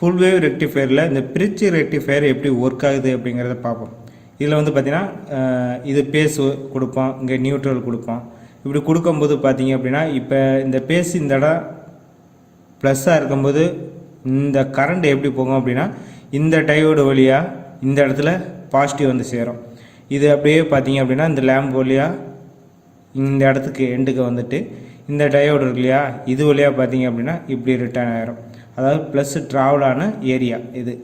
Full wave ரெக்டிஃபயரில் இந்த bridge rectifier எப்படி work ஆகுது அப்படிங்கிறத பார்ப்போம். இதில் வந்து பார்த்தீங்கன்னா இது பேஸ் கொடுப்போம் இங்கே நியூட்ரல் கொடுப்போம். இப்படி கொடுக்கும்போது பார்த்தீங்க அப்படின்னா இப்போ இந்த பேஸ் இந்த இடம் ப்ளஸ்ஸாக இருக்கும்போது இந்த கரண்ட் எப்படி போகும் அப்படின்னா இந்த டையோடு வழியாக இந்த இடத்துல பாசிட்டிவ் வந்து சேரும். இது அப்படியே பார்த்தீங்க அப்படின்னா இந்த லேம்ப் வழியாக இந்த இடத்துக்கு எண்டுக்கு வந்துட்டு இந்த டயோடு இருக்கு இல்லையா இது வழியாக பார்த்தீங்க அப்படின்னா இப்படி ரிட்டர்ன் ஆகிரும் அதாவது ப்ளஸ் ட்ராவலான ஏரியா இது.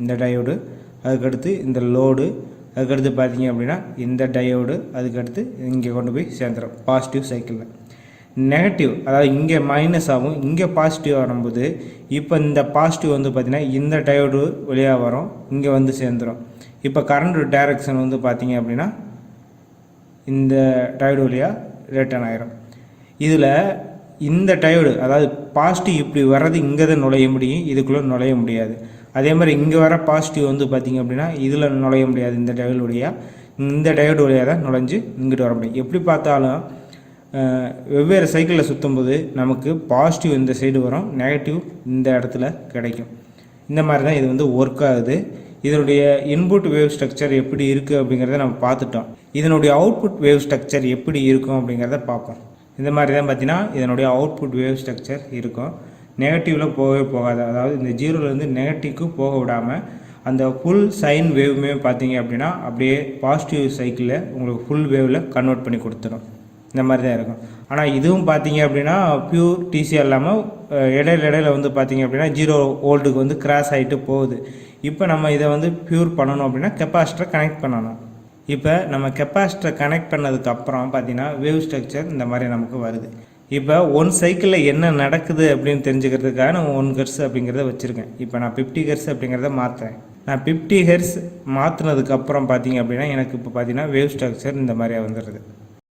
இந்த டயோடு அதுக்கடுத்து இந்த லோடு அதுக்கடுத்து பார்த்தீங்க அப்படின்னா இந்த டயோடு அதுக்கடுத்து இங்கே கொண்டு போய் சேர்ந்துடும் பாசிட்டிவ் சைக்கிளில் நெகட்டிவ் அதாவது இங்கே மைனஸ் ஆகும் இங்கே பாசிட்டிவ் வரும்போது இப்போ இந்த பாசிட்டிவ் வந்து பார்த்திங்கன்னா இந்த டயோடு வழியாக வரும் இங்கே வந்து சேர்ந்துடும் இப்போ கரண்ட் டைரக்ஷன் வந்து பார்த்தீங்க அப்படின்னா இந்த டயோடு வழியாக ரிட்டர்ன் ஆயிரும். இதில் இந்த டயோடு அதாவது பாசிட்டிவ் இப்படி வர்றது இங்கே தான் நுழைய முடியும் இதுக்குள்ளே நுழைய முடியாது. அதே மாதிரி இங்கே வர பாசிட்டிவ் வந்து பார்த்திங்க அப்படின்னா இதில் நுழைய முடியாது இந்த டயோடு வழியாக இந்த டயோடு வழியாக தான் நுழைஞ்சு இங்கிட்டு வர முடியும். எப்படி பார்த்தாலும் வெவ்வேறு சைக்கிளில் சுற்றும்போது நமக்கு பாசிட்டிவ் இந்த சைடு வரும் நெகட்டிவ் இந்த இடத்துல கிடைக்கும். இந்த மாதிரி தான் இது வந்து ஒர்க் ஆகுது. இதனுடைய இன்புட் வேவ் ஸ்ட்ரக்சர் எப்படி இருக்குது அப்படிங்கிறத நம்ம பார்த்துட்டோம். இதனுடைய அவுட்புட் வேவ் ஸ்ட்ரக்சர் எப்படி இருக்கும் அப்படிங்கிறத பார்ப்போம். இந்த மாதிரி தான் பார்த்தீங்கன்னா இதனுடைய அவுட்புட் வேவ் ஸ்ட்ரக்சர் இருக்கும். நெகட்டிவில் போகவே போகாது. அதாவது இந்த ஜீரோலேருந்து நெகட்டிவ்க்கு போக விடாமல் அந்த ஃபுல் சைன் வேவுமே பார்த்தீங்க அப்படின்னா அப்படியே பாசிட்டிவ் சைக்கிளில் உங்களுக்கு ஃபுல் வேவில் கன்வெர்ட் பண்ணி கொடுத்துரும். இந்த மாதிரி தான் இருக்கும். ஆனால் இதுவும் பார்த்தீங்க அப்படின்னா பியூர் டிசி இல்லாமல் இடையில இடையில வந்து பார்த்தீங்க அப்படின்னா ஜீரோ ஓல்டுக்கு வந்து கிராஸ் ஆகிட்டு போகுது. இப்போ நம்ம இதை வந்து பியூர் பண்ணணும் அப்படின்னா கெப்பாசிட்டரை கனெக்ட் பண்ணணும். இப்போ நம்ம கெப்பாசிட்டரை கனெக்ட் பண்ணதுக்கப்புறம் பார்த்திங்கன்னா பார்த்தீங்கன்னா வேவ் ஸ்ட்ரக்சர் இந்த மாதிரி நமக்கு வருது. இப்போ ஒன் சைக்கிளில் என்ன நடக்குது அப்படின்னு தெரிஞ்சுக்கிறதுக்காக நான் ஒன் கர்ஸ் அப்படிங்கிறத வச்சுருக்கேன். இப்போ நான் ஃபிஃப்டி கர்ஸ் அப்படிங்கிறத மாற்றுறேன் நான் ஃபிஃப்டி ஹெர்ஸ் மாற்றினதுக்கப்புறம் பார்த்தீங்க அப்படின்னா எனக்கு இப்போ பார்த்தீங்கன்னா வேவ் ஸ்ட்ரக்சர் இந்த மாதிரியா வந்துடுது